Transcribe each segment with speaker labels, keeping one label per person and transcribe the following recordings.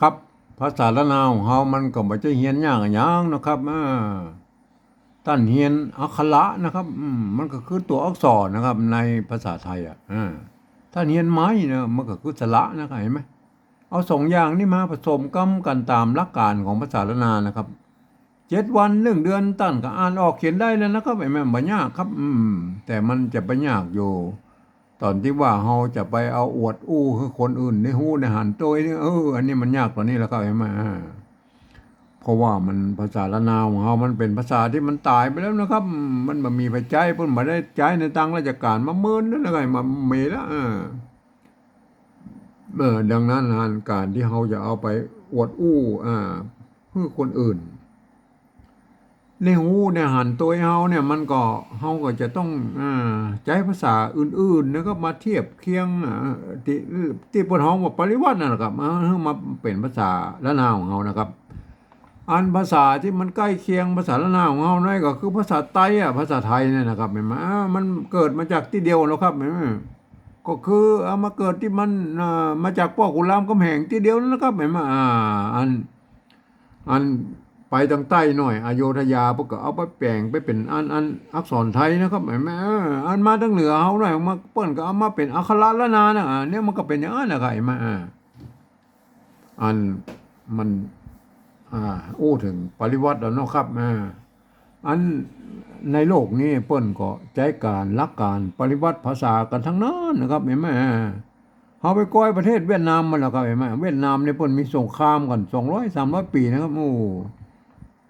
Speaker 1: ครับ ภาษาละนาวของเฮามันก็บ่จะเฮียนยากอะหยังนะครับอ่าท่านเฮียนอักขระนะครับอืมมันก็คือตัวอักษรนะครับ ในภาษาไทยอะอ่าท่านเฮียนไม้เนี่ยมันก็คือสระนะครับเห็นไหมเอาสองอย่างนี้มาผสมกันกันตามหลักการของภาษาละนานะครับเจ็ดวันหนึ่งเดือนตั้นก็อ่านออกเขียนได้แล้วนะครับไอ้แม่นบ่ยากครับ อืม แต่มันจะไปยากอยู่ ตอนที่ว่าเฮาจะไปเอาอวดอู้คือคนอื่นในหู้ในหันตัวนี่เอออันนี้มันยากกว่านี้แล้วครับเห็นไหมเพราะว่ามันภาษาละนาวของเฮามันเป็นภาษาที่มันตายไปแล้วนะครับ มันบ่มีไปใจเพิ่นบ่ได้ใจในตังราชการมาเมินนั่นแล้วไงมาเมแล้วเออเออดังนั้นหานการที่เฮาจะเอาไปอวดอู้อ่าเพื่อคนอื่น ในหูในหันตัวเฮาเนี่ยมันก็เฮาก็จะต้องอใช้ภาษาอื่นๆนะครับมาเทียบเคียงที่ที่เพิ่นเฮาว่าปริวัตินั่นแหละครับเอามาเป็นภาษาละนาวของเฮานะครับ อันภาษาที่มันใกล้เคียงภาษาละนาวของเฮานั่นก็คือภาษาไต้อะภาษาไทยเนี่ยนะครับเห็นไหมอ่ามันเกิดมาจากที่เดียวแล้วครับเห็นไหมก็คือเอามาเกิดที่มันมาจากพ่อขุนรามคำแหงที่เดียวนั่นนะครับเห็นไหมอ่าอันอัน ไปทางใต้หน่อยอโยธยาพวกก็เอาไปแปลงไปเป็นอันอันอักษรไทยนะครับเห็นไหมเอออันมาทางเหนือเฮาหน่อยมาเปิ้นก็เอามาเป็นอักขระละนานะอ่าเนี่ยมันก็เป็นอย่างนั้นนะครับเห็นไหมอ่าอันมัน อ่าโอ้ถึงปริวัติแล้วนะครับอ่อันในโลกนี้เปิ้นก็ใจการรักการปริวัติภาษากันทั้งนั้นนะครับเห็นไหมอ่าเฮาไปก้อยประเทศเวียดนามมาแล้วครับเห็นไหมเวียดนามเนี่ยเพิ่นมีสงครามกัน200 300ปีนะครับโอ้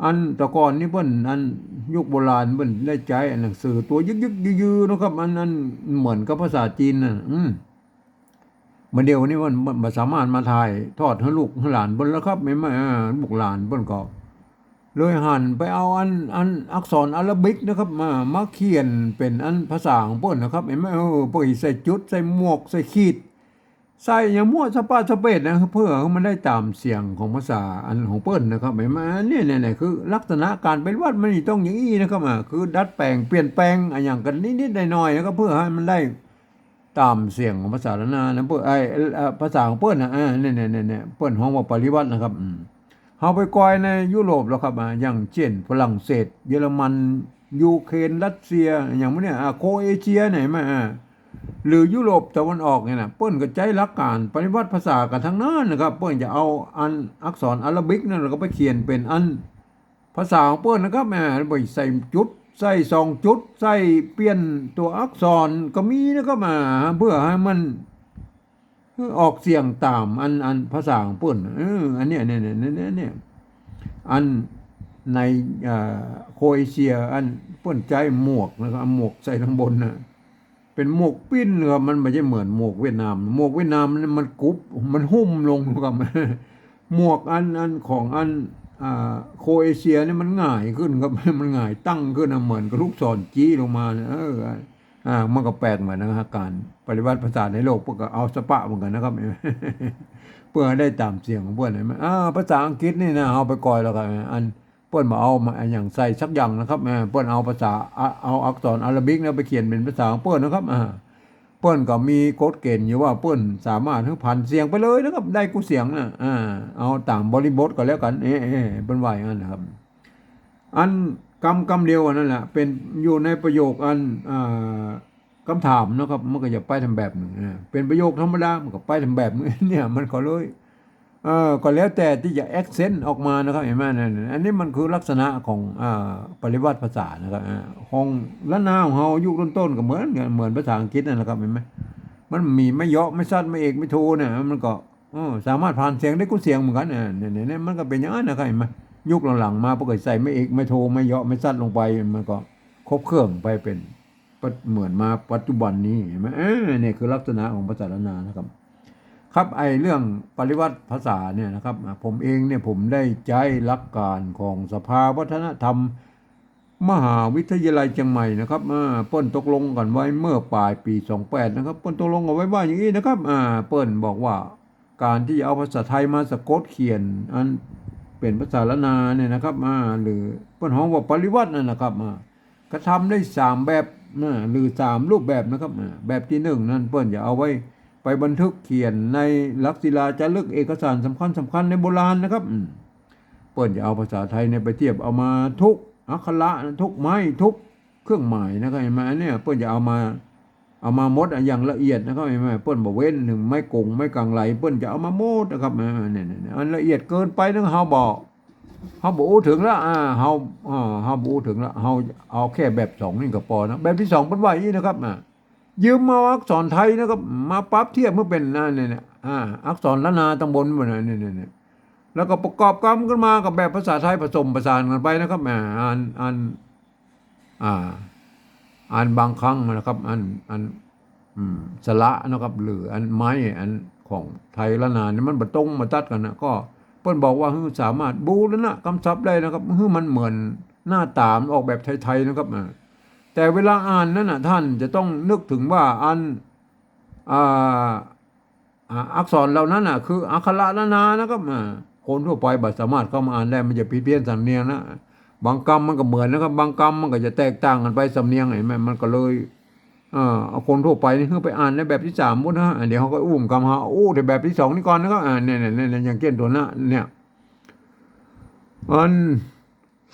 Speaker 1: อันแต่ก่อนนี่เพิ่นอันยุคโบราณเพิ่นได้ใจหนังสือตัวยึกๆยือนะครับ อันนั้นเหมือนกับภาษาจีนน่ะอืมมาเดียวนี้มันมันบ่สามารถมาถ่ายทอดให้ลูกให้หลานเพิ่นแล้วครับเห็นไหมอ่าลูกหลานเพิ่นก็เลยหันไปเอาอันอันอักษรอาราบิกนะครับ มามาเขียนเป็นอันภาษาของเพิ่นนะครับเห็นไหมเออเพิ่นใส่จุดใส่หมวกใส่ขีด ใส่อย่างมั่วสปาสเปดนะครับเพื่อให้มันได้ตามเสียงของภาษาอันของเปิ้นนะครับห็นไมเนี่ยเนี่ยเนี่ยคือ ลักษณะการเป็นวัดมันต้องอย่างนี้นะครับอะคือดัดแปลงเปลี่ยนแปลงอะอย่างกันนิดๆหน่อยๆนะครับเพื่อให้มันได้ตามเสียงของภาษาละนานะเพื่อไอ้เอ่อภาษาของเปิ้นนะอ่าเนี่ยเนี่ยเนี่ยเปิ้นห้องว่าปริวัตินะครับเฮาไปกอยในยุโรปแล้วครับอะอย่างเช่นฝรั่งเศส เยอรมันยูเครนรัสเซียอย่างพวกเนี้ยอะโคเอเชียไหนมาอะ หรือยุโรปตะวันออกเนี่ยนะเปิ้นก็ใจรักการปฏิวัติภาษากันทั้งนั้นนะครับเปิ้นจะเอาอันอักษรอาราบิกนั่นแล้วก็ไปเขียนเป็นอันภาษาของเปิ้นนะครับแหมไปใส่จุด ใส่สองจุด ใส่เปลี่ยนตัวอักษรก็มีนะครับมาเพื่อให้มันออกเสียงตามอันอันภาษาของเปิ้นเอออันเนี้ยเนี่ยเนี่ยเนี่ยเนี่ยอันในอ่อโคเอเชียอันเปิ้นใจหมวกนะครับหมวกใส่ข้างบนน่ะ เป็นหมวกปิ้นครับมันไม่ใช่เหมือนหมวกเวียดนาม หมวกเวียดนามมันมันกรุบมันหุ้มลงครับหมวกอันอันของอันอาโคเอเชียนี่มันง่ายขึ้นครับมันง่ายตั้งขึ้นนะเหมือนกับลูกศรจี้ลงมาเนี่ยอออ่ามันก็แปลกเหมือนนะครับการปฏิวัติภาษาในโลกพวกก็เอาสปะเหมือนกันนะครับเพื่อได้ตามเสียงของเพื่อนเห็นไหมอ่าภาษาอังกฤษนี่นะเอาไปก่อยแล้วกันอัน เปิ้นมาเอามาอย่างใส่สักอย่างนะครับแม่เปิ้นเอาภาษาเอาอักษรอาราบิกนะไปเขียนเป็นภาษาของเปิ้นนะครับอ่าเปิ้นก็มีกฎเกณฑ์อยู่ว่าเปิ้นสามารถให้ผ่านเสียงไปเลยนะครับ ได้กูเสียงนะอ่าเอาตามบริบทก็แล้วกัน เอ๊ะเอ๊ะเปิ้นว่าอย่างนั้นนะครับ อันคำคำเดียวนั่นแหละเป็นอยู่ในประโยคอันอ่าคำถามนะครับมันก็จะไปทำแบบหนึ่งเป็นประโยคธรรมดามันก็ไปทำแบบนึงเนี่ยมันก็เลย เออก็แล้วแต่ที่จะแอคเซนต์ออกมานะครับเห็นไหมนั่นอันนี้มันคือลักษณะของอ่าปริวัติภาษานะครับอ่าของละนาของเฮายุคต้นๆก็เหมือนเหมือนภาษาอังกฤษนั่นแหละครับเห็นไหมมันมีไม่เยาะไม่สั้นไม่เอกไม่โทเนี่ยมันก็สามารถผ่านเสียงได้กูเสียงเหมือนกันเนี่ยเนี่ยเนี่ยมันก็เป็นอย่างนั้นนะครับเห็นไหมยุคหลังๆมาปกติใส่ไม่เอกไม่โทไม่เยาะไม่สั้นลงไปมันก็ครบเครื่องไปเป็นเหมือนมาปัจจุบันนี้เห็นไหมเออเนี่ยคือลักษณะของภาษาละนานะครับ ครับไอเรื่องปริวัติภาษาเนี่ยนะครับ ผมเองเนี่ยผมได้ใจหลักการของสภาวัฒนธรรม มหาวิทยาลัยเชียงใหม่นะครับอ่าเปิ้นตกลงกันไว้เมื่อปลายปี 28 นะครับเปิ้นตกลงกันไว้ว่าอย่างนี้นะครับอ่าเปิ้นบอกว่าการที่จะเอาภาษาไทยมาสะกดเขียนอันเป็นภาษาละนาเนี่ยนะครับอ่าหรือเปิ้นฮ้องว่าปริวัตินั่นนะครับอ่ากระทำได้สามแบบหรือสามรูปแบบนะครับอ่าแบบที่หนึ่งนั่นเปิ้นจะเอาไว้ ไปบันทึกเขียนในลักษิลาจารึกเอกสารสำคัญสำคัญในโบราณนะครับเปิ้นจะเอาภาษาไทยเนี่ยไปเทียบเอามาทุกอักขระทุกไม้ทุกเครื่องหมายนะครับเห็นไหมเนี่ยเปิ้นจะเอามาเอามาหมดอย่างละเอียดนะครับเห็นไหมเปิ้นบอกเว้นหนึ่งไม่กงไม่กังไหลเปิ้นจะเอามาหมดนะครับอ่าเนี่ยเนี่ยอันละเอียดเกินไปนะเฮาบอกเฮาบอกถึงล้วอ่าเฮาอ่าเฮาบอกถึงล้วเฮาเอาแค่แบบสองนี่ก็พอนะแบบที่สองเปิ้นว่าอย่างนี้นะครับอ่า ยืมมาอักษรไทยนะครับมาปรับเทียบเมื่อเป็นนั่นเนี่ยอ่าอักษรละนาตำบลมันเนี่ยเนี่ยเนี่แล้วก็ประกอบกรรมกันมากับแบบภาษาไทยผสมผสานกันไปนะครับอ่าอ่านอ่านอ่าอ่านบางครั้งนะครับอันอันอืมสละนะครับ หรืออันไม้อันของไทยละนานี่มันบตรงมาตัดกันนะก็เพิ่นบอกว่าฮือสามารถบูรณะกำซับได้นะครับฮือมันเหมือนหน้าตามออกแบบไทยๆนะครับอ่า แต่เวลาอ่านนั้นน่ะท่านจะต้องนึกถึงว่าอันอ่าอ่าอักษรเหล่านั้นน่ะคืออักขระละนานะครับอ่าคนทั่วไปบัสามารถเข้ามาอ่านได้มันจะผิดเพี้ยนสำเนียงนะบางกรรมมันก็เหมือนนะครับ บางกรรมมันก็จะแตกต่างกันไปสำเนียงเห็นไหมมันก็เลยเออเอาคนทั่วไปนี่คือไปอ่านในแบบที่สามมุดนะเดี๋ยวเขาก็อุ้มกำหาอู้แต่แบบที่สองนี่ก่อนนะครับเนี่ยเนี่ยเนี่ยอย่างเก้นตัวหน้าเนี่ยอัน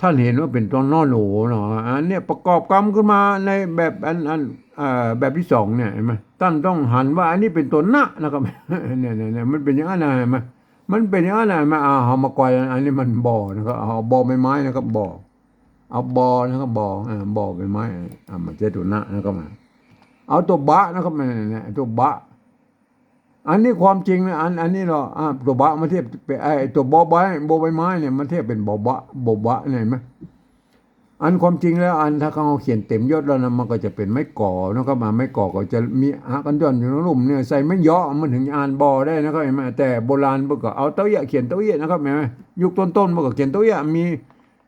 Speaker 1: ท่านเห็นว่าเป็นตัวนอหนูเนาะอันเนี่ยประกอบกรรมขึ้นมาในแบบอันอันอ่อแบบที่สองเนี่ยเห็นไหมท่านต้องหันว่าอันนี้เป็นตัวหน้านะครับเนี่ยเนี่ยเนี่ยมันเป็นอย่างนั้นะเห็นไหมมันเป็นอย่างนั้นะเห็นไหมาเอาเอมากอยอันนี้มันบ่อนะครับเอาบ่อใบไม้นะครับบ่อเอาบ่อนะครับบ่ออ่าบ่อใบไม้อ่ามันจะตัวหน้านะครับมาเอาตัวบะนะครับเนี่ยตัวบะ อันนี้ความจริงนะอันอันนี้เราอ่าตัวบะมาเทียบเป็นไอตัวบอใบโบใบไม้เนี่ยมันเทียบเป็นบอบะบอบะเนี่ยเห็นไหมอันความจริงแล้วอันถ้าเขาเขียนเต็มยศแล้วนะมันก็จะเป็นไม้ก่อนะครับมาไม้ก่อก็จะมีอากันย่อนอยู่ในลุ่มเนี่ยใส่ไม้ย่อมันถึงอ่านบอได้นะครับเห็นไหมแต่โบราณมันก็เอาเต้าเยะเขียนเต้าเยะนะครับเห็นไหมยุคต้นๆมันก็เขียนเต้าเยะมี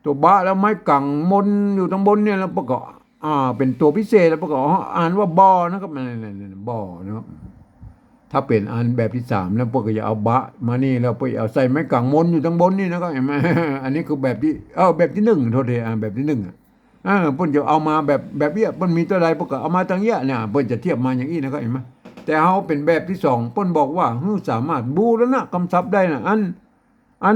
Speaker 1: ตัวบะแล้วไม้กังมนอยู่ตรงบนเนี่ยแล้วประกอบอ่าเป็นตัวพิเศษแล้วประกอบอ่านว่าบอนะครับนั่นนั่นบอนะครับ ถ้าเป็นอันแบบที่สามแล้วพวกก็จะเอาบะมานี่แล้วไปเอาใส่ไม้กังมนอยู่ทั้งบนนี่นะครับเห็นไหมอันนี้คือแบบที่เออแบบที่หนึ่งโทษทีอ่าแบบที่หนึ่งอะอ่าพ่นจะเอามาแบบแบบเนี้ยพ่นมีตัวใดพวกก็เอามาตั้งเยอะเนี่ยพิ่นจะเทียบมาอย่างนี้นะครับเห็นไหมแต่เขาเป็นแบบที่สองพิ่นบอกว่าเฮ้สามารถบูรณะกำซับได้นะอันอัน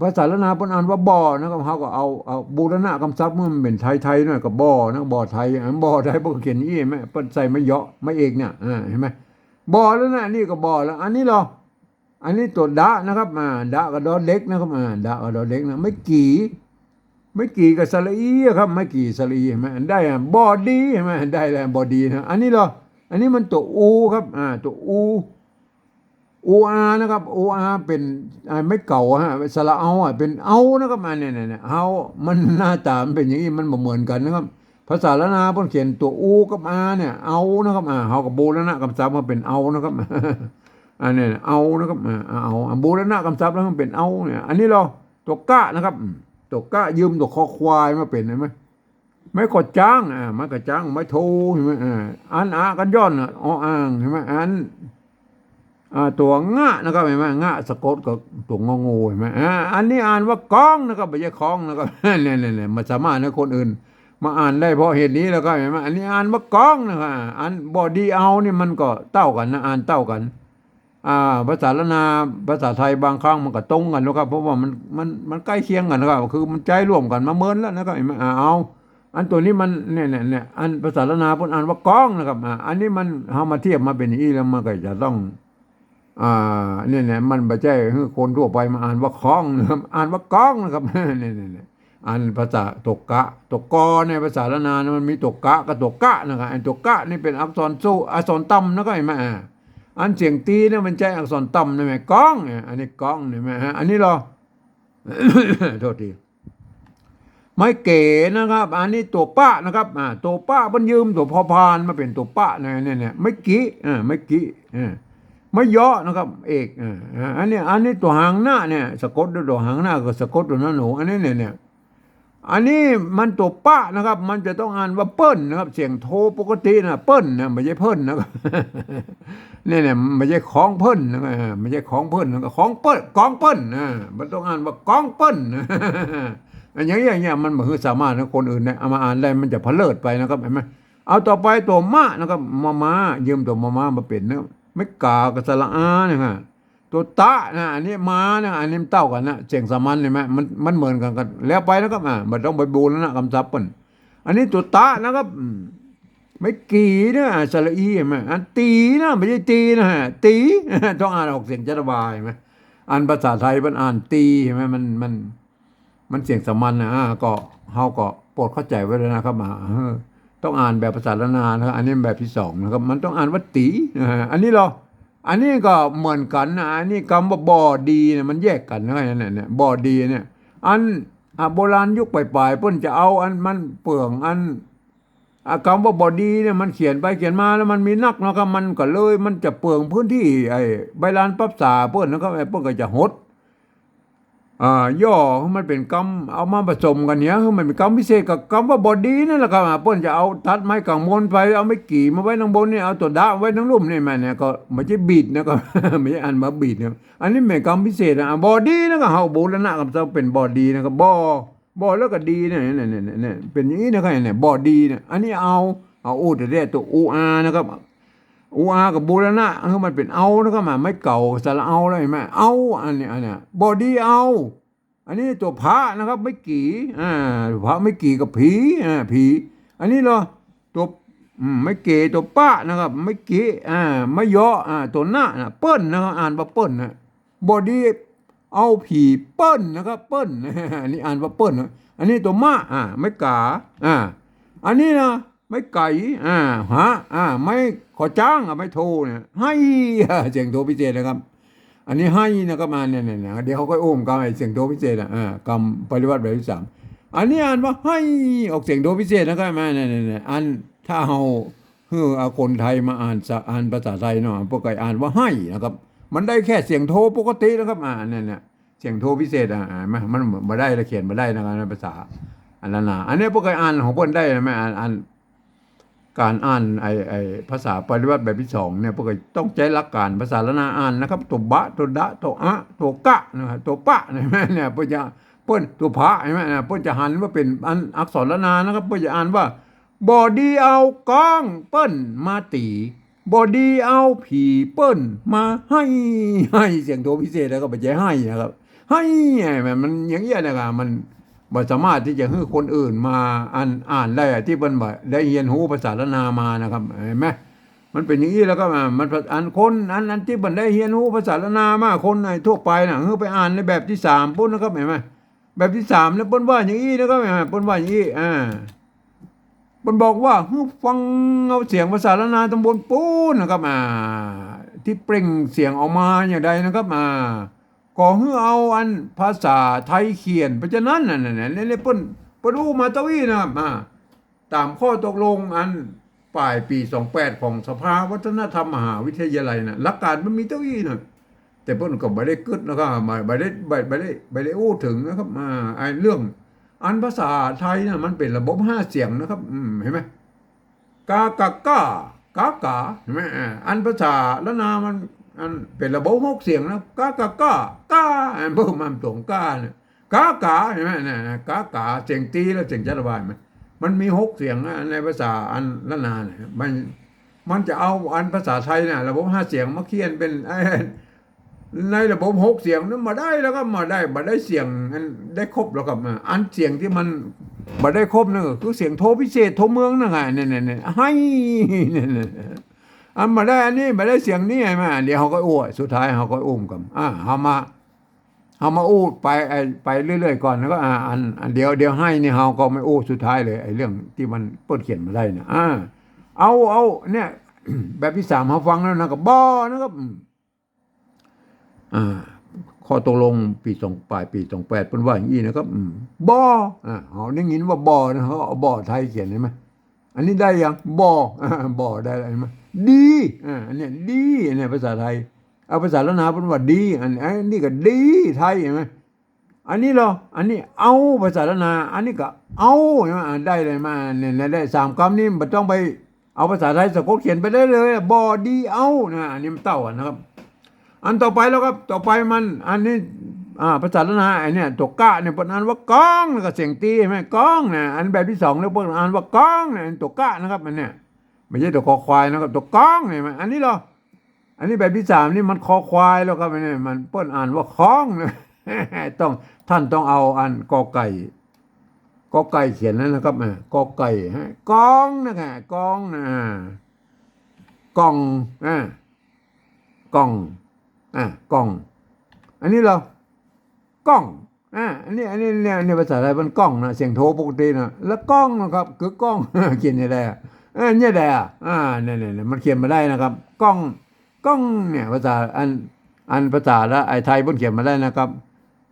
Speaker 1: ภาษาละนาพิ่นอ่านว่าบ่อนะครับเขาก็เอาเอาบูรณะกำซับเมื่อมันเป็นไทยไทยๆหน่อยกับบ่อนะบ่อไทยอันบ่อไทยเพิ่นก็เขียนอี้ไหมพิ่นใส่ไม่เยาะไม่เอกเนี่ยอ่าเห็นไหม บ่อแล้วนะนี่ก็บ่อแล้ว อันนี้เหรออันนี้ตัวดะนะครับอ่าดะกับดอเล็กนะครับอ่าดะกับดอเล็กนะไม่กี่ ไม่กี่กับสระอีอะครับ ไม่กี่สระอีเห็นไหมได้อะบอดีเห็นไหมได้แล้วบอดีนะอันนี้เหรออันนี้มันตัวอูครับอ่าตัวอูอูอานะครับอูอาเป็นไม่เก่าฮะสระเอาอะเป็นเอานะครับอันเนี่ยเนี่ยเนี่ยเอามันหน้าตามันเป็นอย่างนี้มันเหมือนกันนะครับ ภาษาละนาเพิ่นเขียนตัวอูกับอาเนี่ย เอานะครับอ่าเฮากับบแล้วนะกำซับมาเป็นเอานะครับอันนี้เอานะครับเอาอ่าโบแล้วนะกำซับแล้วมันเป็นเอาเนี่ย อันนี้เราตัวกะนะครับตัวกะยืมตัวคอควายมาเป็นเห็นไหมไม่กดจ้างอ่าไม่กดจ้างไม่โทเห็นไหมอ่าอันอากันย้อนอะออ่างเห็นไหมอันอ่าตัวงะนะครับเห็นไหมงะสะกดกับตัวงองูเห็นไหมอ่าอันนี้อ่านว่ากองนะครับไม่ใช่คองนะครับเนี่ยเนี่ยเนี่ยมาสามารถนะคนอื่น มาอ่านได้เพราะเหตุนี้แล้วก็เห็นไหมอันนี้อ่านว่ากองนะครับอันบอดีเอานี่มันก็เต้ากันนะอ่านเต้ากัน อ่า ภาษาละนาภาษาไทยบางครั้งมันก็ตรงกันนะครับ เพราะว่ามันมันมันใกล้เคียงกันนะครับคือมันใจร่วมกันมาเมินแล้วนะครับเห็นไหมอ่าเอา อันตัวนี้มันเนี่ยเนี่ยเนี่ยอันภาษาละนาพิ่นอ่านว่ากองนะครับอ่าอันนี้มันเอามาเทียบมาเป็นอีแล้วมันก็จะต้องอ่าเนี่ยเนี่ยมันไม่ใช่คนทั่วไปมาอ่านว่าคล้องนะครับอ่านว่าก้องนะครับเนี่ยเนี่ยเนี่ย อ่านภาษาตกกะตกกอในภาษาละนานะมันมีตกกะกับตกกะนะครับไอ้ตกกะนี่เป็นอักษรสู้อักษรต่ำนะครับเห็นไหมอ่าอันเสียงตีเนี่ยมันใช้อักษรต่ำใช่ไหมกล้องอะอันนี้กล้องเห็นไหมฮะอันนี้รอโทษทีไม่เก๋นะครับ อันนี้ตัวป้านะครับอ่าตัวป้ามันยืมตัวพอพานมาเป็นตัวป้าเนี่ยเนี่ยเนี่ยไม่กี้อ่าไม่กี้อ่าไม่ย่อนะครับ เอกอ่าอันนี้อันนี้ตัวหางหน้าเนี่ยสะกดด้วยตัวหางหน้าก็สะกดตัวหน้าหนูอันนี้เนี่ยเนี่ย อันนี้มันตัวป้านะครับ มันจะต้องอ่านว่าเปิ้ลนะครับ เสียงโทปกตินะเปิ้ลนะไม่ใช่เพิ่นนะครับเนี่ยเนี่ยไม่ใช่ของเพิ่นนะไม่ใช่ของเพิ่นนะของเปิ้ลกองเปิ้ลนะมันต้องอ่านว่ากองเปิ้ลอันอย่างเงี้ยอย่างเงี้ยมันมือสามารถนะคนอื่นเนี่ยเอามาอ่านได้มันจะเพลิดไปนะครับเห็นไหมเอาต่อไปตัวม้านะครับมาม้ายืมตัวมาม้ามาเป็นนะไม่กากับสระอาเนี่ยฮะ ตัวตะนะอันนี้มานะอันนี้มันเต้ากันนะเสียงสามัญเห็นไหมมันมันเหมือนกันกัน แล้วไปนะครับอ่ามันต้องไปบูรณะคำศัพท์เปิ้นอันนี้ตัวตะนะครับไม่กี่นะสระอีเห็นไหมอันตีนะไม่ใช่ตีนะฮะตีต้องอ่านออกเสียงจัตวาเห็นไหมอ่านภาษาไทยมันอ่านตีเห็นไหมมันมันมันเสียงสามัญนะอ่าก็เฮาก็โปรดเข้าใจไว้เลยนะครับอ่าต้องอ่านแบบภาษาละนานะครับอันนี้แบบที่สองนะครับมันต้องอ่านว่าตีอันนี้เรา อันนี้ก็เหมือนกันนะอันนี้คำว่าบ่อดีเนี่ยมันแยกกันนะเนี่ยเนี่ยบ่อดีเนี่ยอันอโบราณยุคปลายๆเพิ่นจะเอาอันมันเปลืองอันอคำว่าบอดีเนี่ยมันเขียนไปเขียนมาแล้วมันมีนักนะครับมันก็เลย มันจะเปลืองพื้นที่ไอ้ใบลานปั๊บสาเพิ่นนะครับไอ้เพิ่นก็จะหด อ่าย่อให้มันเป็นกรรมเอามาผสมกันเนี้ยให้มันเป็นกรรมพิเศษกับกรรมว่าบอดีนั่นแหละครับอ่าเปิ้นจะเอาทัดไม้กังมนไปเอาไม้กี่มาไว้ทางบนนี่เอาตัวดาไว้ทางลุ่มนี่แม่เนี่ยก็ไม่ใช่บีดนะก็ไม่ใช่อันมาบีดนะอันนี้เป็นกรรมพิเศษนะบอดีนะก็เฮาโบราณะกับเราเป็นบอดีนะครับบอบอแล้วก็ดีเนี่ยเนี่ยเนี่ยเนี่ยเป็นอย่างนี้นะครับเนี่ยบอดีเนี่ยอันนี้เอาเอาอูแต่แรกตัวอูอานะครับ อูอากับบูรณะคือมันเป็นเอานะครับมาไม่เก่าสระเอาเลยแม่เอาอันนี้อันนี้บอดี้เอา อันนี้ตัวพระนะครับ ไม่กี่อ่าพระไม่กี่กับผีอ่าผีอันนี้เหรอตัวไม่เกตัวป้านะครับ ไม่กี่อ่าไม่ย่ออ่าตัวหน้านะเปิ้ลนะครับอ่านว่าเปิ้ลนะบอดี้เอาผีเปิ้ลนะครับ เปิ้ลอันนี้อ่านว่าเปิ้ลนะอันนี้ตัวมาอ่าไม่กาอ่าอันนี้นะ ไม่ไก่อ่าฮะอ่าไม่ขอจ้างอะไม่โทรเนี่ยให้เสียงโทรพิเศษนะครับ อันนี้ให้นะครับมาเนี่ยเนี่ยเนี่ยเดี๋ยวเขาก็โอ้มกำไอ้เสียงโทรพิเศษอะอ่ากำปฏิวัติแบบที่สามอันนี้อ่านว่าให้ออกเสียงโทรพิเศษนะครับมาเนี่ยเนี่ยเนี่ยอันถ้าเอาเฮือเอาคนไทยมาอ่านสะอ่านภาษาไทยเนาะพวกไก่อ่านว่าให้นะครับ มันได้แค่เสียงโทรปกตินะครับอ่าเนี่ยเนี่ยเสียงโทรพิเศษอะอ่ามันมันมาได้ละเขียนมาได้นะครับในภาษาอันนั้นนะอันนี้พวกไก่อ่านของเพิ่นได้ไหมอ่านอ่าน การอ่านไอไอภาษาปฏิวัติแบบที่สองเนี่ยพวกเราต้องใช้หลักการภาษาละนาอ่านนะครับ ตัวบะตัวดะตัวอะตัวกะนะครับตัวปะเห็นไหมเนี่ยเพื่อจะเพื่อนตัวพระเห็นไหมเนี่ยเพื่อจะหันว่าเป็นอันอักษรละนานะครับเพื่อจะอ่านว่าบอดีเอากล้องเปิ้นมาตีบอดีเอาผีเปิ้นมาให้ให้เสียงตัวพิเศษแล้วก็ไปใจให้นะครับให้มันมันอย่างเงี้ยนะครับมัน บ่สามารถที่จะให้คนอื่นมาอ่านอ่านได้ที่เพิ่นบ่ได้เรียนรู้ภาษาละนามานะครับเห็นไหมมันเป็นอย่างนี้แล้วก็มันอันคนอันอันที่เพิ่นได้เรียนรู้ภาษาละนามาคนในทั่วไปน่ะเฮาไปอ่านในแบบที่สามปุ๊บนะครับเห็นไหมแบบที่สามแล้วเพิ่นว่าอย่างนี้นะครับเห็นไหมเพิ่นว่าอย่างนี้อ่าเพิ่นบอกว่าเฮ้ฟังเอาเสียงภาษาละนาตำบลปูนนะครับอ่าที่เปล่งเสียงออกมาอย่างใดนะครับอ่า ก็ให้เอาอันภาษาไทยเขียนเพราะฉะนั้นน่ะเนี่ยเนี่ยเปิ้นเปิ้นรู้มาตะวีนะครับอ่าตามข้อตกลงอันปลายปี 28 ของสภาวัฒนธรรมมหาวิทยาลัยน่ะหลักการมันมีตะวีน่ะแต่เปิ้นก็บ่ได้กึดนะครับบ่บ่ได้บ่บ่ได้บ่ได้อู้ถึงนะครับอ่าไอ้เรื่อง อันภาษาไทยน่ะมันเป็นระบบห้าเสียงนะครับอืมเห็นไหมกากากากากาเห็นไหมอันภาษาละนามัน อันเป็นระบบหกเสียงนะกากากากาอันพิ่มมันตรงกาเนี่ยกากาเห็นไหมเนี่ยกากาเสียงตีแล้วเสียงจัตวายมันมันมีหกเสียงนะในภาษาอันละนานมันมันจะเอาอันภาษาไทยเนี่ยระบบห้าเสียงมาเขียนเป็นในระบบหกเสียงนั้นมาได้แล้วก็มาได้มาได้เสียงอันได้ครบแล้วก็มาอันเสียงที่มันบัได้ครบนั่นคือเสียงโทพิเศษโทเมืองนั่นไงเนี่ยเนี่ยเนี่ยให้เนี่ยเนี่ย อันมาได้อันนี้มาได้เสียงนี้ไงมาเดี๋ยวเขาก็อ้วสุดท้ายเขาก็อุ้มกันอ่าเขามาเขามาอู้ไปไปเรื่อยๆก่อนแล้วก็อ่าอันอันเดี๋ยวเดี๋ยวให้นี่เขาก็ไม่อู้สุดท้ายเลยไอ้เรื่องที่มันเปิ้นเขียนมาได้นะอ่าเอาเอาเนี่ย แบบที่สามเขาฟังแล้วนะก็บ่นะครับอ่าข้อตกลงปีสองปลายปีสองแปดเป็นว่าอย่างนี้นะครับบออ่าเขาได้ยินว่าบอนะเขาเอาบอไทยเขียนเห็นไหมอันนี้ได้ยังบออ่าบ่อได้อะไรไหม ดีอ่าอันเนี้ยดีอันเนี้ยภาษาไทย เอาภาษาละนาเป็นว่าดี อันนนี้ก็ดีไทยเห็นไหมอันนี้เหรออันนี้เอาภาษาละนา อันนี้ก็เอาเห็นไหมอ่าได้เลยมาเนี่ยได้สามคำนี้มันต้องไปเอาภาษาไทยสะกดเขียนไปได้เลยบอดีเอานะอันนี้มันเต้านะครับ อันต่อไปแล้วครับต่อไปมันอันนี้อ่าภาษาละนาไอเนี่ยตัวกะเนี่ยเปิดอ่านว่ากองแล้วก็เสียงตีใช่ไหมกองเนี่ยอันแบบที่สองเนี่ยเปิดอ่านว่ากองเนี่ยตัวกะนะครับมันเนี่ย ไม่ใช่ตัวคอควายนะครับตัวก้องเนี่ยมันอันนี้เหรออันนี้แบบที่สามนี่มันคอควายแล้วครับเนี่ยมันเปิ้นอ่านว่าคล้องเนะต้องท่านต้องเอาอันกอไก่กอไก่เขียนแล้วนะครับอ่กอไก่ฮะกองนะคะกองนะกองอ่ากองอ่ากอง อันนี้เรากล้องอ่าอันนี้อันนี้เนี่ยเนี่ยภาษาไทยมันกล้องนะเสียงโทรปกตินะแล้วกล้องนะครับ คือกล้องเขียนยังไง อะเออเนี่ยแหละอ่าเนี่ยเนี่ยเนี่ยมันเขียนมาได้นะครับกล้องกล้องเนี่ยภาษาอันอันภาษาละไอ้ไทยเพิ่นเขียนมาได้นะครับ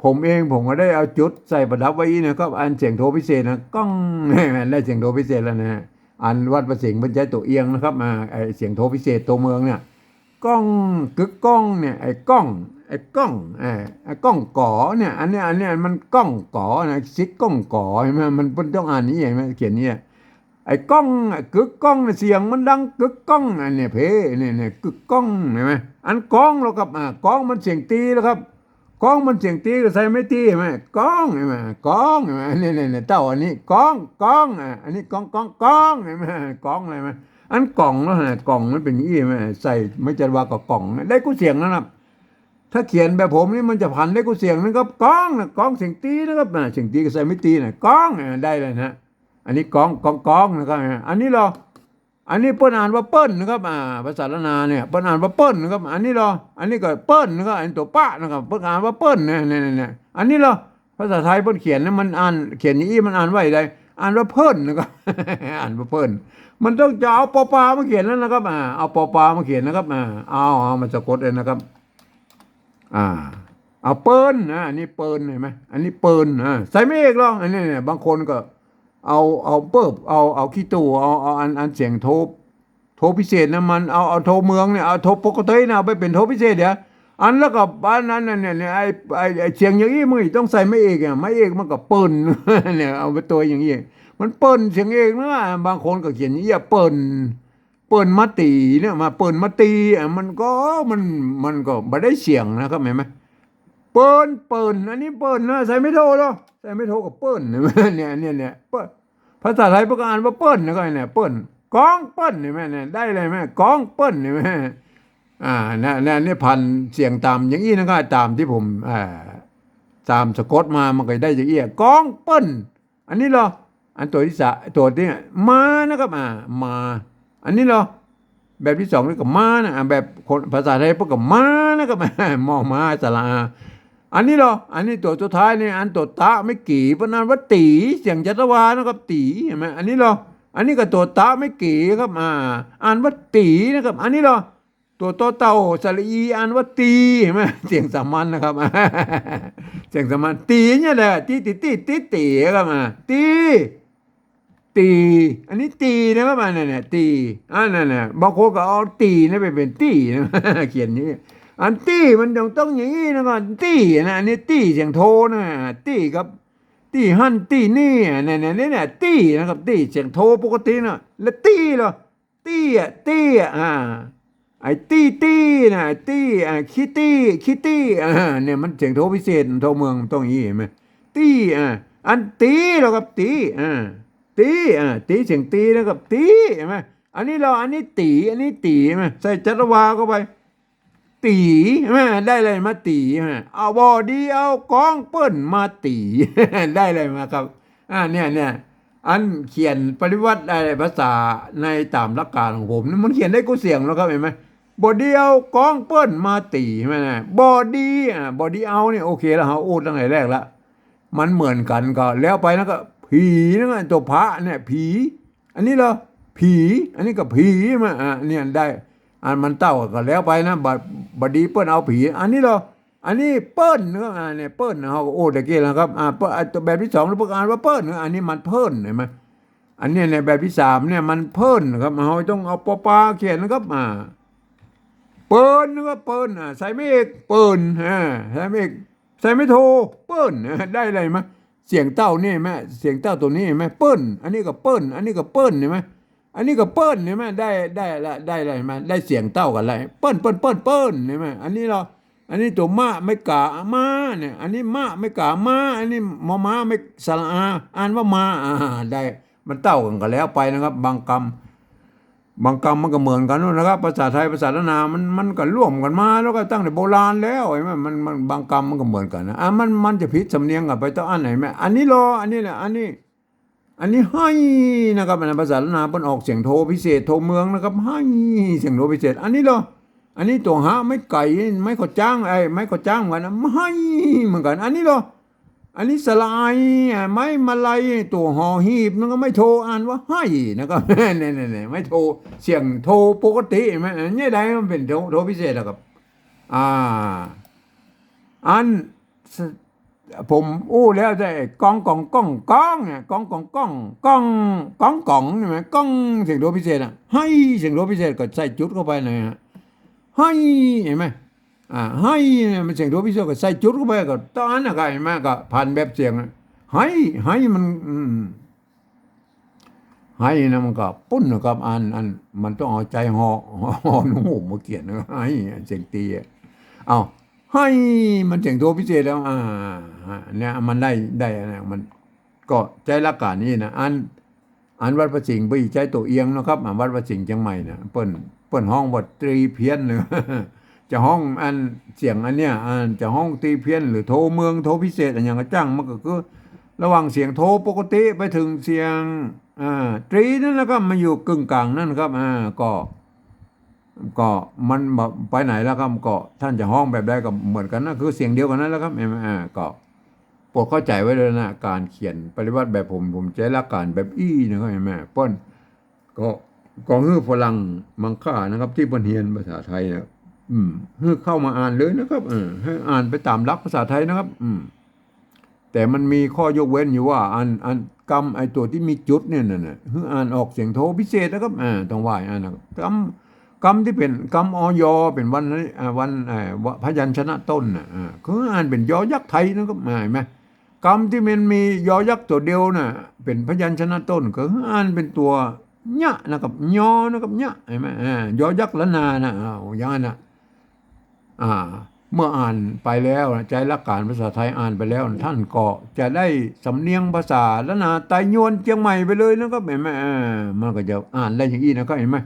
Speaker 1: ผมเองผมก็ได้เอาจุดใส่ประดับไว้นะครับอันเสียงโทรพิเศษนะกล้องได้เสียงโทรพิเศษแล้วนะฮะอันวัดประสิงบรรจัยตัวเอียงนะครับมาไอเสียงโทรพิเศษตัวเมืองเนี่ยกล้องกึกกล้องเนี่ยไอ้กล้องไอ้กล้องไอ้ไอ้กล้องก่อเนี่ยอันนี้อันนี้มันกล้องก่อนะซิกกล้องก่อใช่ไหมมันมันต้องอ่านนี้เห็นไหมเขียนนี่ ไอ้กล้องไอ้กึกกล้องเนี่ยเสียงมันดังกึกกล้องอันเนี่ยเพเนี่ยเนี่ยกึกกล้องเห็นไหมอันกล้องแล้วครับอ่ากล้องมันเสียงตีแล้วครับกล้องมันเสียงตีก็ใส่ไม่ตีเห็นไหมกล้องเห็นไหมกล้องเห็นไหมเนี่ยเนี่ยเนี่ยเต้าอันนี้กล้องกล้องอะอันนี้กล้องกล้องกล้องเห็นไหมกล้องอะไรไหมอันกล่องแล้วฮะกล่องมันเป็นอี้ไหมใส่ไม่จะว่ากับกล่อง ได้กูเสียงนะครับถ้าเขียนแบบผมนี่มันจะพันได้กูเสียงนะครับกล้องนะกล้องเสียงตีนะครับเสียงตีก็ใส่ไม่ตีนะกล้องนะได้เลยนะ อันนี้กองกองกองนะครับอันนี้เราอันนี้เปิ้นอ่านว่าเปิ้ลนะครับอ่าภาษาละนาเนี่ยเปิ้นอ่านว่าเปิ้ลนะครับ อันนี้เราอันนี้ก็เปิ้ลนะครับอันตัวป้านะครับเปิ้นอ่านว่าเปิ้ลเนี่ยเนี่ยเนี่ยอันนี้เราภาษาไทยเปิ้นเขียนนะมันอ่านเขียนอย่างนี้มันอ่านว่าอะไรอ่านว่าเพิ่นนะครับอ่านว่าเพิ่นมันต้องจะเอาปอปามาเขียนแล้วนะครับอ่าเอาปอปามาเขียนนะครับอ่าเอาเอามาสะกดเลยนะครับ อ่าเอาเปิ้นนะอันนี้เปิ้นเห็นไหมอันนี้เปิ้นอ่าใส่ไม่เอกหรอกอันนี้เนี่ยบางคนก็ เอาเอาเปิบเอาเอาขี้ตู้เอาเอาอันอันเสียงโทรโทรพิเศษนะมันเอาเอาโทรเมืองเนี่ยเอาโทรปกตินะไปเป็นโทรพิเศษเดี๋ยวอันแล้วก็อันนั้นเนี่ยเนี่ยไอ้ไอ้ไอเสียงอย่างนี้มึงต้องใส่ไม่เอกอะไม่เอกมันก็เปิ้นเนี่ยเอาไปตัวอย่างนี้มันเปิ้นเสียงเองนะบางคนก็เขียนอย่างนี้เปิ้นเปิ้นมาตีเนี่ยมาเปิ้นมาตีอะมันก็มันมันก็ไม่ได้เสียงนะครับเห็นไหมเปิ้นเปิ้นอันนี้เปิ้นนะใส่ไม่โทหรอกใส่ไม่โทกับเปิ้นเนี่ยเนี่ยเนี่ยเปิ้น ภาษาไทยประกอ่านว่าเปิ้นนะก็เนี่ยเปิ้นกองเปิ้นเห็นไหมเนี่ยได้เลยไหมกองเปิ้นเห็นไหมอ่าเนี่ยเนี่ยนี่พันเสียงตามอย่างนี้นะครับตามที่ผมอ่าตามสะกดมามันก็ได้อย่างนี้กองเปิ้นอันนี้เหรออันตัวที่สะตัวที่มานะครับอ่ามา อันนี้เหรอแบบที่สองนี่ก็มานะแบบคนภาษาไทยพวกก็มานะครับมอมาสระอา อันนี้เหรอ อันนี้ตัวสุดท้ายนี่อันตัวตะไม่กี่เพราะนั้นว่าตีเสียงจัตวานะครับตีเห็นไหมอันนี้เหรอ อันนี้ก็ตัวตะไม่กี่ครับอ่าอ่านว่าตีนะครับ อันนี้เหรอตัวโตเต่าสระอีอ่านว่าตีเห็นไหมเสียงสามัญนะครับเสียงสามัญตีเนี่ยแหละตีตีตีตีตีครับอ่าตีตี อันนี้ตีนะครับอันนั้นเนี่ยตีอันนั้นเนี่ยบางคนก็เอาตีนะไปเป็นตีนะเขียนอย่างนี้ อันตีมันต้องต้องอย่างนี้นะก่อนตีนะอันนี้ตีเสียงโทนะตีครับตีหันตีนี่เนี่ยเนี่ยเนี่ยเนี่ยตีนะครับตีเสียงโทปกตินะแล้วตีเหรอตีอะตีอะอ่าไอ้ตีตีนะไอ้ตีอะคิตตี้คิตตี้อ่าเนี่ยมันเสียงโทพิเศษโทเมืองต้องอย่างนี้เห็นไหมตีอะอันตีเหรอครับตีอ่าตีอ่าตีเสียงตีนะครับตีเห็นไหมอันนี้เราอันนี้ตีอันนี้ตีใช่ไหมใส่จัตวาเข้าไป ตีได้เลยมาตีเอาบอดีเอากองเปิ้นมาตี ได้เลยมาครับอ่าเนี่ยเนี่ยอันเขียนปริวัติอะไรภาษาในตามหลักการของผมนี่มันเขียนได้กูเสียงแล้วครับเห็นไหมบอดี้เอากองเปิ้นมาตีใช่ไหมนะบอดี้อ่าบอดี้เอาเนี่ยโอเคแล้วเขาอูดตั้งแต่แรกแล้วมันเหมือนกันก็ แล้วไปแล้วก็ ผีนั่นไงตัวพระเนี่ยผี อันนี้เหรอผี อันนี้ก็ผีมาอะเนี่ยได้ อันมันเต้าก็แล้วไปนะบัดบัดดีเปิ้นเอาผี อันนี้เหรออันนี้เปิ้นนะครับอ่าเนี่ยเปิ้นเขาโอ้ตะกี้แล้วครับอ่าเปิ้นอะตัวแบบที่สองเราประกาศว่าเปิ้นอันนี้มันเพิ่นเห็นไหมอันเนี้ยในแบบที่สามเนี่ยมันเพิ่นครับเขาต้องเอาปอปลาเขียนนะครับอ่าเปิ้นนะครับเปิ้นอะใส่ไม่เอกเปิ้นอ่าใส่ไม่เอกใส่ไม่โทเปิ้นได้อะไรไหมเสียงเต้านี่ไหมเสียงเต้าตัวนี้ไหมเปิ้นอันนี้ก็เปิ้นอันนี้ก็เปิ้นเห็นไหม อันนี้ก็เปิ้นเห็นไหมได้ได้ละได้อะไรมาได้เสียงเต้ากันอะไรเปิ้นเปิ้นเปิ้นเปิ้นเห็นไหมอันนี้เราอันนี้ตัวม้าไม่กาม้าเนี่ย อันนี้ม้าไม่กาม้าอันนี้มอม้าไม่สระอาอ่านว่ามาอ่าได้มันเต้ากันก็แล้วไปนะครับ บางกรรมบางกรรมมันก็เหมือนกันนะครับ ภาษาไทยภาษาละนามันมันก็ร่วมกันมา แล้วก็ตั้งแต่โบราณแล้วเห็นไหมมันมันบางกรรมมันก็เหมือนกันนะอะมันมันจะผิดสำเนียงกันไปต้องอันไหนไหมอันนี้รออันนี้แหละอันนี้ อันนี้ให้นะครับในภาษาลนาเป็นออกเสียงโทพิเศษโทเมืองนะครับให้เสียงโทพิเศษ อันนี้เหรออันนี้ตัวหาไม่ไก่ไม่ขอจ้างไอ้ไม่ขอจ้างเหมือนกันนะให้เหมือนกัน อันนี้เหรออันนี้สลายไม้มาลัยตัวหอหีบนั่นก็ไม่โทรอ่านว่าให้นะครับเนี่ยเนี่ยเนี่ยไม่โทรเสียงโทรปกติไหมอันนี้ได้มันเป็นโทรโทพิเศษนะครับ อ่า อัน ผมอู้แล้วแต่กองกองกองกองเนี่ยกองกองกองกองกองกองใช่ไหมกองเสียงโทรพิเศษอะให้เสียงโทรพิเศษก็ใส่จุดเข้าไปหน่อยฮะให้เห็นไหมอ่าให้เนี่ยมันเสียงโทรพิเศษก็ใส่จุดเข้าไปก็ตอนนั้นก็เห็นไหมก็ผ่านแบบเสียงอะให้ให้มันอืมให้นะมันก็ปุ้นนะครับอันอันมันต้องเอาใจหอหอหนูมาเขียนนะให้เสียงตีอะเอา ให้มันเสียงโทพิเศษแล้ว อ่าเนี่ยมันได้ได้นะมันก็ใจรักการนี่นะอันอันวัดประสิงห์ไปใจตัวเอียงนะครับอ่าวัดประสิงห์เชียงใหม่นะเปิ้นเปิ้นห้องวัดตรีเพี้ยนเลยจะห้องอันเสียงอันเนี้ยอันจะห้องตรีเพี้ยนหรือโทเมืองโทพิเศษอันอย่างกระจ้างมันก็คือระหว่างเสียงโทปกติไปถึงเสียงอ่าตรีนั่นแล้วก็มาอยู่กึ่งกลางนั่นครับอ่าก็ ก็มันแบบไปไหนแล้วครับก็ท่านจะห้องแบบใดก็เหมือนกันนะคือเสียงเดียวกันนั่นแหล้วครับเอ็มอ่าก็โปรดเข้าใจไว้เลยนะการเขียนปริวัติแบบผมผมใช้หลักการแบบอี้นะครับเห็นไหมป้นก็ก็ฮือฝรั่งมังค่านะครับ ที่เพิ่นเรียนภาษาไทยนะอืมฮือเข้ามาอ่านเลยนะครับเออให้อ่านไปตามหลักภาษาไทยนะครับ อืม แต่มันมีข้อยกเว้นอยู่ว่าอันอันกรรมไอตัวที่มีจุดเนี่ยน่ะฮืออ่านออกเสียงโทพิเศษนะครับอ่าต้องว่าอ่านนะครับกรรม กรรมที่เป็นกรรมออยเป็นวันนั้วันพยัญชนะต้นน่ะคืออ่านเป็นยอยักษ์ไทยนะครับอ่าเห็นไหมกรรมที่มันมียอยักษ์ตัวเดียวน่ะเป็นพยัญชนะต้นก็คืออ่านเป็นตัวญะนะครับยอนะครับญะเห็นไหมยอยักษ์ละนานะอ่าอย่างนั้นน่ะอ่า เมื่ออ่านไปแล้วใจรักการภาษาไทยอ่านไปแล้วท่านก็จะได้สำเนียงภาษาละนาไตยวนเชียงใหม่ไปเลยนะครับเห็นไหมอ่ามันก็จะอ่านได้อย่างนี้นะครับเห็นไหม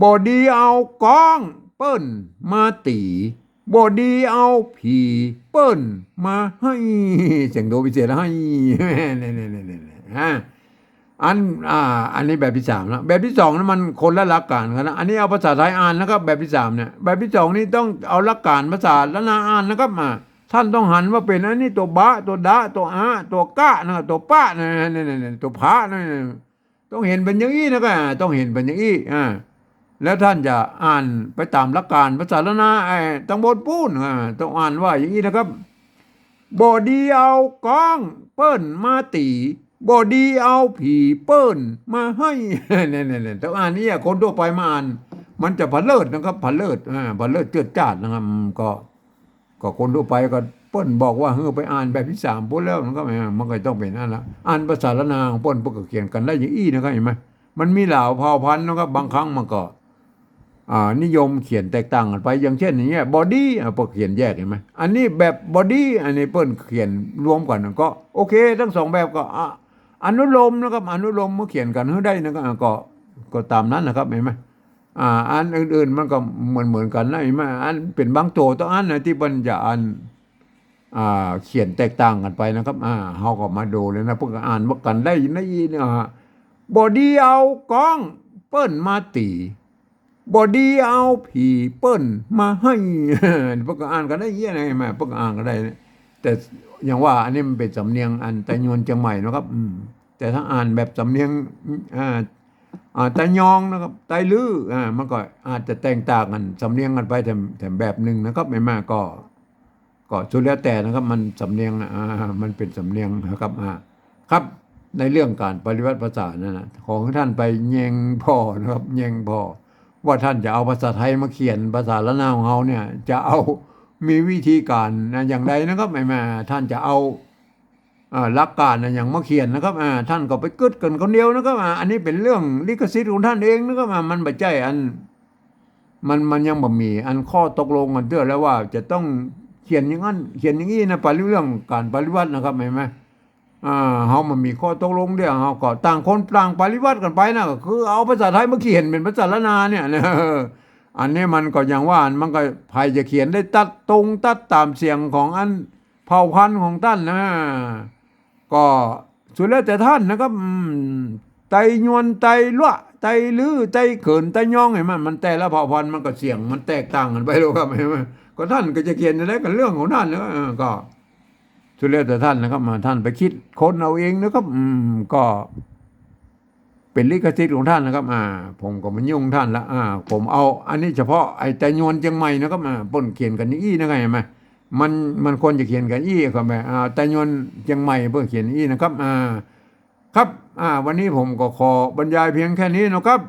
Speaker 1: บอดีเอากองเปิ้นมาตีบอดีเอาผีเปิ้นมาให้เสียงโดพิเศษให้เนี่ยเนี่ยเนี่ยเนี่ยฮะอันอ่าอันนี้แบบที่สามนะแบบที่สองนั้นมันคนละหลักการกันนะอันนี้เอาภาษาไทยอ่านนะครับแบบที่สามเนี่ยแบบที่สองนี่ต้องเอาหลักการภาษาละนาอ่านนะครับมาท่านต้องหันว่าเป็นอันนี้ตัวบะตัวดะตัวอาตัวกะนะตัวป้านะเนี่ยเนี่ยเนี่ยตัวพระนะต้องเห็นเป็นอย่างนี้นะครับต้องเห็นเป็นอย่างนี้อ่า แล้วท่านจะอ่านไปตามหลักการภาษาละนาไอ้ตังบนปูนต้องอ่านว่าอย่างนี้นะครับบอดีเอากองเปิ้นมาตีบอดีเอาผีเปิ้นมาให้เนี่ยเนี่ยต้องอ่านนี่คนทั่วไปมาอ่านมันจะผลเลิศนะครับผลเลิศอ่าผลเลิศเจือดจ้าดนะครับก็ ก็คนทั่วไปก็เปิ้นบอกว่าเฮ้อไปอ่านแบบที่สามพูดแล้วมันก็ไม่มันก็ต้องเป็นนั่นละอ่านภาษาละนาของเปิ้นพิ่นก็เขียนกันได้อย่างอี้นะครับเห็นไหมมันมีเหล่าเผ่าพันธุ์นะครับบางครั้งมันก็ นิยมเขียนแตกต่างกันไป อย่างเช่นอย่างเงี้ยบอดี้อ่าเปิ้นเขียนแยกเห็นไหมอันนี้แบบบอดี้อันนี้เปิ้นเขียนรวมกันก็โอเค ทั้งสองแบบก็อนุโลมนะครับอนุโลมเมื่อเขียนกันให้ได้นะครับอะก็ก็ตามนั้นนะครับเห็นไหมอ่าอันอื่นๆมันก็เหมือนเหมือนกันนะเห็นไหมอันเป็นบางโจตัวอันนะที่เปิ้นจะอันอ่าเขียนแตกต่างกันไปนะครับอ่าเฮาก็มาดูเลยนะเพิ่นก็อ่านว่ากันได้ในเนี่ยฮะบอดี้เอากองเปิ้นมาตี บอดีเอาผีเปิ้นมาให้พวกก็อ่านกันได้เยี่ยไงแม่พวกก็อ่านกันได้ แต่อย่างว่าอันนี้มันเป็นสำเนียงอันตะยวนเชียงใหม่นะครับแต่ถ้าอ่านแบบสำเนียงอ่าอ่าตะยองนะครับไตลืออ่ามันก็อาจจะแตกต่างกันสำเนียงกันไปแต่แต่แบบหนึ่งนะครับไม่มากก็ ก็สุดแล้วแต่นะครับ มันสำเนียงอ่ามันเป็นสำเนียงนะครับอ่าครับในเรื่องการปฏิวัติภาษานั่นนะของท่านไปแยงพ่อนะครับแยงพ่อ ว่าท่านจะเอาภาษาไทยมาเขียนภาษาละนาของเขาเนี่ยจะเอามีวิธีการนะอย่างใดนะครับไม่มาท่านจะเอาอ่าหลักการนะอย่างมาเขียนนะครับท่านก็ไปกึดกันคนเดียวนะครับอ่าอันนี้เป็นเรื่องลิขสิทธิ์ของท่านเองนะครับอ่ามันบัจใจอันมันมันยังบ่มี อันข้อตกลงกันเตื้อแล้วว่าจะต้องเขียนอย่างนั้นเขียนอย่างนี้นะปริเรื่องการปฏิวัตินะครับเห็นไหม อ่าเฮามันมีข้อตกลงเดียวเฮาก็ต่างคนต่างปฏิวัติกันไปนะก็คือ เอาภาษาไทยมาเขียนเป็นภาษาละนาเนี่ยนะอันนี้มันก็อย่างว่ามันก็ใครจะเขียนได้ตัดตรงตัดตามเสียงของอันเผ่าพันธุ์ของท่านนะก็สุดแล้วแต่ท่านนะครับไตยวนไตลั่วไตลือไตเขินไตย่องเห็นไหมมันแต่ละเผ่าพันธุ์มันก็เสียงมันแตกต่างกันไปเลยครับเห็นไหมก็ท่านก็จะเขียนอะไรกันเรื่องของท่านนะก็ สุดแล้วแต่ท่านนะครับมาท่านไปคิดค้นเอาเองนะครับ อืมก็เป็นลิขสิทธิ์ของท่านนะครับ อ่า ผมก็มันยุ่งท่านละอ่า ผมเอา อันนี้เฉพาะไอ้แต่ยวนเชียงใหม่นะครับอ่าปนเขียนกันอี้นะครับเห็นไหมมันมันควรจะเขียนกันอี้ครับแม่อ่าแต่ยวนเชียงใหม่เพื่อเขียนอี้นะครับ อ่า ครับ อ่า วันนี้ผมก็ขอบรรยายเพียงแค่นี้นะครับ